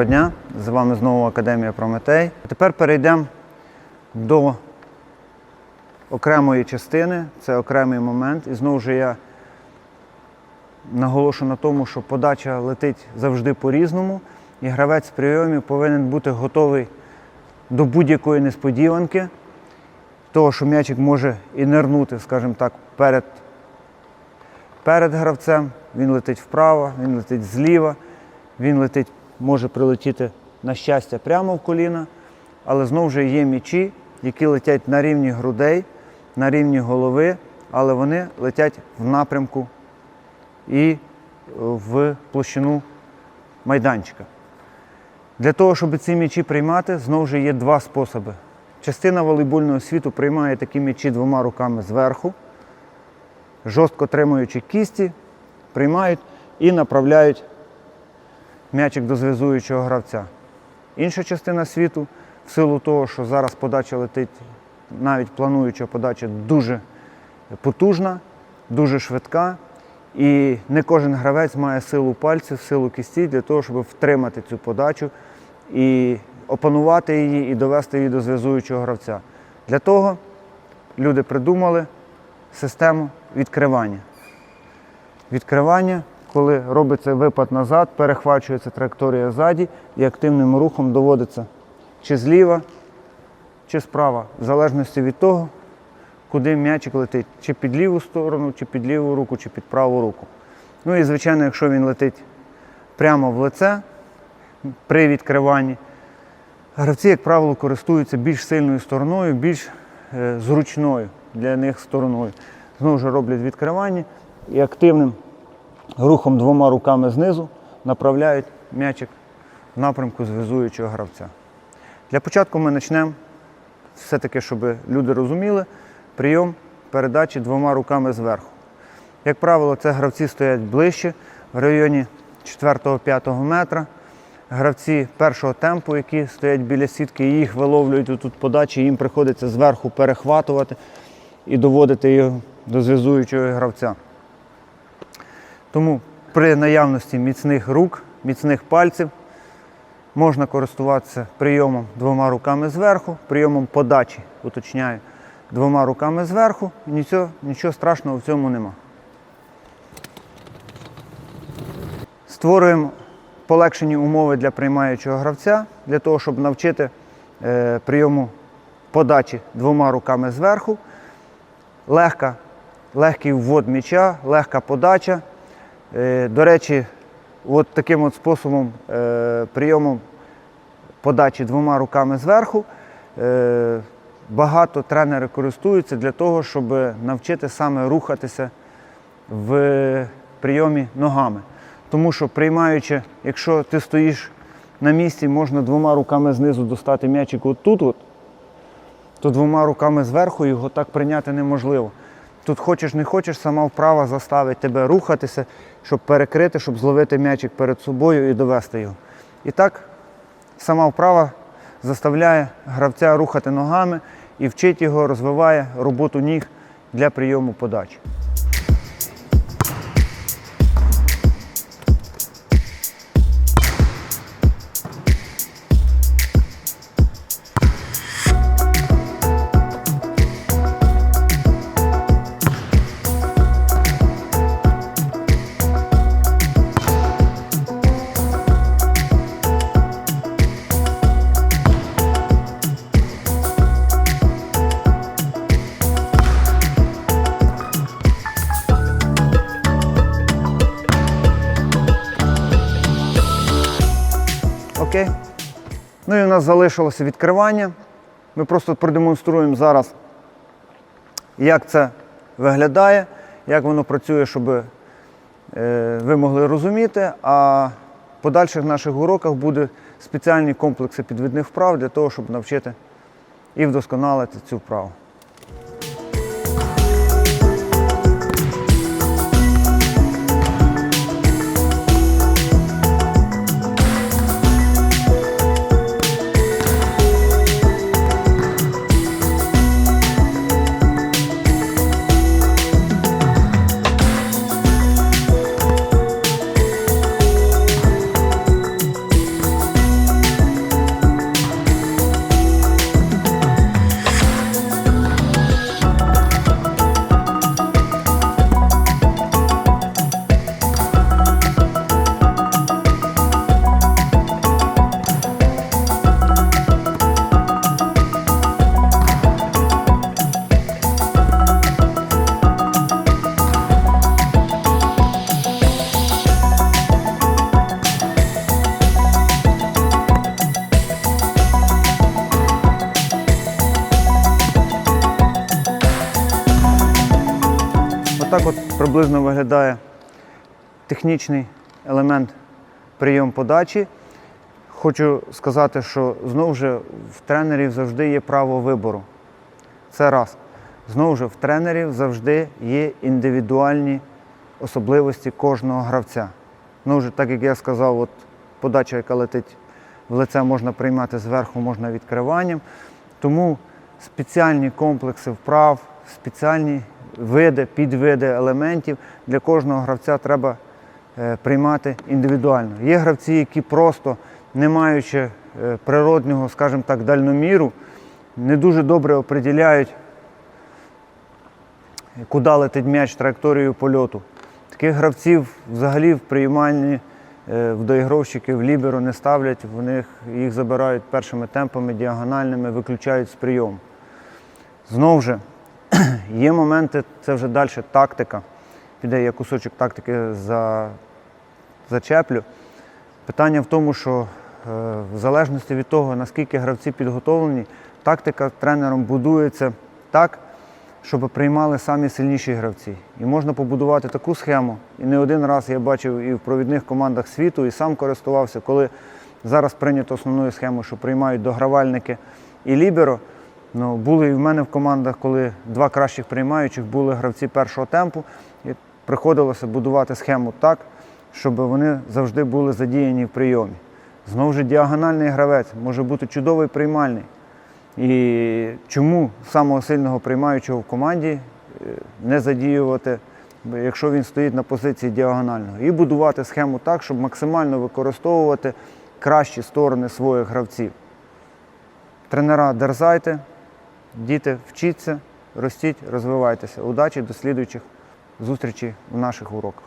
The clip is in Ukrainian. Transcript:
Доброго дня! З вами знову Академія Прометей. Тепер перейдемо до окремої частини, це окремий момент. І знову ж я наголошу на тому, що подача летить завжди по-різному, і гравець в прийомі повинен бути готовий до будь-якої несподіванки, того, що м'ячик може і нирнути, скажімо так, перед, перед гравцем. Він летить вправо, він летить зліва, він летить, може прилетіти на щастя прямо в коліна, але знову ж є м'ячі, які летять на рівні грудей, на рівні голови, але вони летять в напрямку і в площину майданчика. Для того, щоб ці м'ячі приймати, знову ж є два способи. Частина волейбольного світу приймає такі м'ячі двома руками зверху, жорстко тримаючи кісті, приймають і направляють м'ячик до зв'язуючого гравця. Інша частина світу, в силу того, що зараз подача летить, навіть плануюча подача дуже потужна, дуже швидка. І не кожен гравець має силу пальців, силу кісті для того, щоб втримати цю подачу і опанувати її і довести її до зв'язуючого гравця. Для того люди придумали систему відкривання. Відкривання, коли робиться випад назад, перехвачується траєкторія ззаді і активним рухом доводиться чи зліва, чи справа, в залежності від того, куди м'ячик летить, чи під ліву сторону, чи під ліву руку, чи під праву руку. Ну і, звичайно, якщо він летить прямо в лице при відкриванні, гравці, як правило, користуються більш сильною стороною, більш е, зручною для них стороною. Знову ж роблять відкривання і активним рухом двома руками знизу направляють м'ячик в напрямку зв'язуючого гравця. Для початку ми почнемо все-таки, щоб люди розуміли, прийом передачі двома руками зверху. Як правило, це гравці стоять ближче, в районі 4-5 метра. Гравці першого темпу, які стоять біля сітки, їх виловлюють тут подачі, їм приходиться зверху перехватувати і доводити його до зв'язуючого гравця. Тому при наявності міцних рук, міцних пальців можна користуватися прийомом двома руками зверху, прийомом подачі, уточняю, двома руками зверху. Нічого, нічого страшного в цьому нема. Створюємо полегшені умови для приймаючого гравця, для того, щоб навчити е, прийому подачі двома руками зверху. Легка, легкий ввод м'яча, легка подача. Е, до речі, от таким от способом е, прийомом подачі двома руками зверху. Е, багато тренери користуються для того, щоб навчити саме рухатися в прийомі ногами. Тому що приймаючи, якщо ти стоїш на місці, можна двома руками знизу достати м'ячик отут, от, то двома руками зверху його так прийняти неможливо. Тут хочеш не хочеш, сама вправа заставить тебе рухатися, щоб перекрити, щоб зловити м'ячик перед собою і довести його. І так сама вправа заставляє гравця рухати ногами і вчить його, розвиває роботу ніг для прийому подачі. Ну і у нас залишилося відкривання. Ми просто продемонструємо зараз, як це виглядає, як воно працює, щоб е, ви могли розуміти. А в подальших наших уроках буде спеціальні комплекси підвідних вправ для того, щоб навчити і вдосконалити цю вправу. Отак от приблизно виглядає технічний елемент прийом подачі. Хочу сказати, що знову ж в тренерів завжди є право вибору. Це раз. Знову ж в тренерів завжди є індивідуальні особливості кожного гравця. Знову ж, так як я сказав, от подача, яка летить в лице, можна приймати зверху, можна відкриванням. Тому спеціальні комплекси вправ, спеціальні види, підвиди елементів для кожного гравця треба е, приймати індивідуально. Є гравці, які просто, не маючи е, природнього, скажімо так, дальноміру, не дуже добре оприділяють, куди летить м'яч траєкторією польоту. Таких гравців взагалі в приймальні е, в доігровщики в ліберо не ставлять, в них їх забирають першими темпами, діагональними, виключають з прийому. Знову ж, є моменти, це вже далі тактика. Піде я кусочок тактики за, зачеплю. Питання в тому, що е, в залежності від того, наскільки гравці підготовлені, тактика тренером будується так, щоб приймали самі сильніші гравці. І можна побудувати таку схему. І не один раз я бачив і в провідних командах світу, і сам користувався, коли зараз прийнято основною схемою, що приймають догравальники і ліберо. Ну, були і в мене в командах, коли два кращих приймаючих були гравці першого темпу, і приходилося будувати схему так, щоб вони завжди були задіяні в прийомі. Знову ж діагональний гравець може бути чудовий приймальний. І чому самого сильного приймаючого в команді е, не задіювати, якщо він стоїть на позиції діагонального, і будувати схему так, щоб максимально використовувати кращі сторони своїх гравців. Тренера дерзайте, діти вчіться, ростіть, розвивайтеся. Удачі до слідуючих зустрічей в наших уроках.